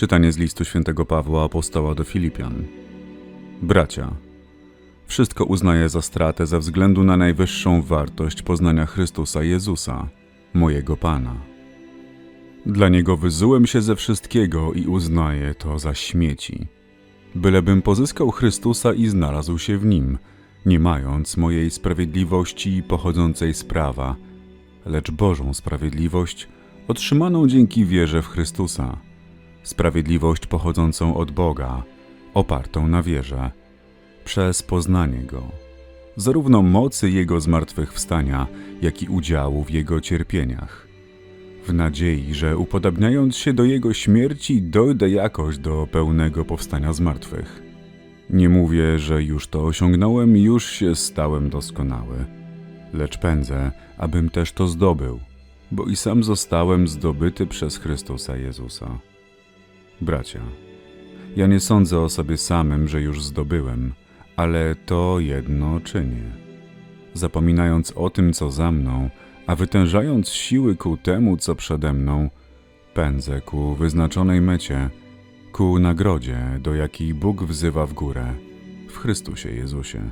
Czytanie z listu świętego Pawła apostoła do Filipian. Bracia, wszystko uznaję za stratę ze względu na najwyższą wartość poznania Chrystusa Jezusa, mojego Pana. Dla Niego wyzułem się ze wszystkiego i uznaję to za śmieci. Bylebym pozyskał Chrystusa i znalazł się w Nim, nie mając mojej sprawiedliwości pochodzącej z prawa, lecz Bożą sprawiedliwość otrzymaną dzięki wierze w Chrystusa – sprawiedliwość pochodzącą od Boga, opartą na wierze, przez poznanie Go, zarówno mocy Jego zmartwychwstania, jak i udziału w Jego cierpieniach, w nadziei, że upodabniając się do Jego śmierci, dojdę jakoś do pełnego powstania z martwych. Nie mówię, że już to osiągnąłem już się stałem doskonały, lecz pędzę, abym też to zdobył, bo i sam zostałem zdobyty przez Chrystusa Jezusa. Bracia, ja nie sądzę o sobie samym, że już zdobyłem, ale to jedno czynię. Zapominając o tym, co za mną, a wytężając siły ku temu, co przede mną, pędzę ku wyznaczonej mecie, ku nagrodzie, do jakiej Bóg wzywa w górę, w Chrystusie Jezusie.